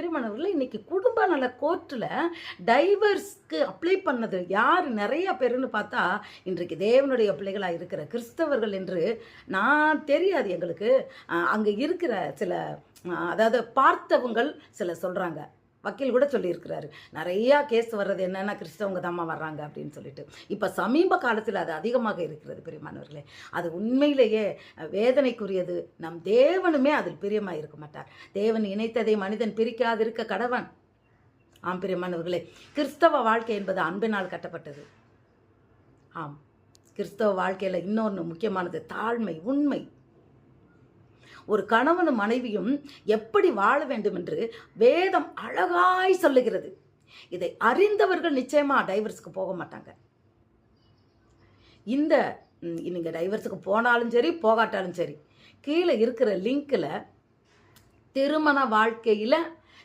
பிரிமணவர்கள் இன்னைக்கு குடும்ப நல கோர்ட்டில் டைவர்ஸ்க்கு அப்ளை பண்ணது யார்? நிறைய பேருன்னு பார்த்தா இன்றைக்கு தேவனுடைய பிள்ளைகளாக இருக்கிற கிறிஸ்தவர்கள் என்று நான் தெரியாது எங்களுக்கு. அங்கே இருக்கிற சில அதாவது பார்த்தவங்கள் சில சொல்கிறாங்க வக்கீல் கூட சொல்லியிருக்கிறாரு. நிறையா கேஸ் வர்றது என்னென்னா கிறிஸ்தவங்க தாம்மா வர்றாங்க அப்படின்னு சொல்லிட்டு. இப்போ சமீப காலத்தில் அது அதிகமாக இருக்கிறது பெரியமானவர்களே. அது உண்மையிலேயே வேதனைக்குரியது. நம் தேவனுமே அதில் பிரியமாக இருக்க மாட்டார். தேவன் இணைத்ததை மனிதன் பிரிக்காதிருக்க கடவன். ஆம் பிரியமானவர்களே. கிறிஸ்தவ வாழ்க்கை என்பது அன்பினால் கட்டப்பட்டது. ஆம் கிறிஸ்தவ வாழ்க்கையில் இன்னொன்று முக்கியமானது தாழ்மை உண்மை. ஒரு கணவனும் மனைவியும் எப்படி வாழ வேண்டும் என்று வேதம் அழகாய் சொல்லுகிறது. இதை அறிந்தவர்கள் நிச்சயமாக டைவர்ஸ்க்கு போக மாட்டாங்க. இந்த நீங்கள் டைவர்ஸுக்கு போனாலும் சரி போகாட்டாலும் சரி கீழே இருக்கிற லிங்கில் திருமண வாழ்க்கையில்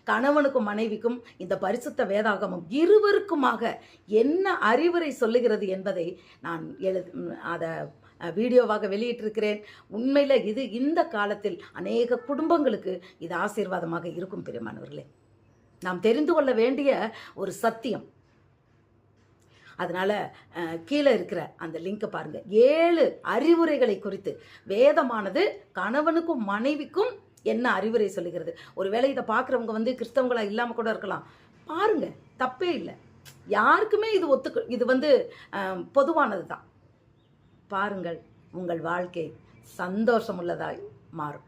கணவனுக்கும் மனைவிக்கும் இந்த பரிசுத்த வேதாகமம் இருவருக்குமாக என்ன அறிவுரை சொல்லுகிறது என்பதை நான் எழு அதை வீடியோவாக வெளியிட்டிருக்கிறேன். உண்மையில் இது இந்த காலத்தில் அநேக குடும்பங்களுக்கு இது ஆசீர்வாதமாக இருக்கும் பெருமானவர்களே. நாம் தெரிந்து கொள்ள வேண்டிய ஒரு சத்தியம். அதனால் கீழே இருக்கிற அந்த லிங்கை பாருங்கள் ஏழு அறிவுரைகளை குறித்து. வேதமானது கணவனுக்கும் மனைவிக்கும் என்ன அறிவுரை சொல்லுகிறது? ஒருவேளை இதை பார்க்குறவங்க வந்து கிறிஸ்தவங்களாக இல்லாமல் கூட இருக்கலாம். பாருங்க தப்பே இல்லை. யாருக்குமே இது ஒத்துக்கு இது வந்து பொதுவானது தான் பாருங்கள் உங்கள் வாழ்க்கை சந்தோஷமுள்ளதாய் மாறும்.